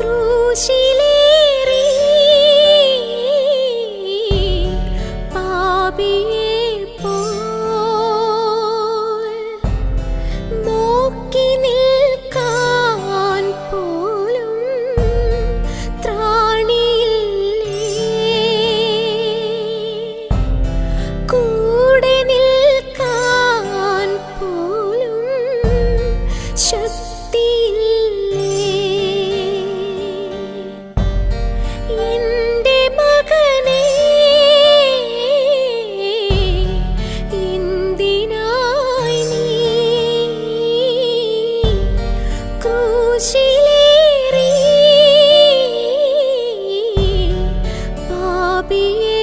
ക്രൂശിലേറി പാപിയെ പോൽ നോക്കി നിൽക്കാൻ പോലും ത്രാണിയില്ലേ? കൂടെ നിൽക്കാൻ പോലും ശക്തി she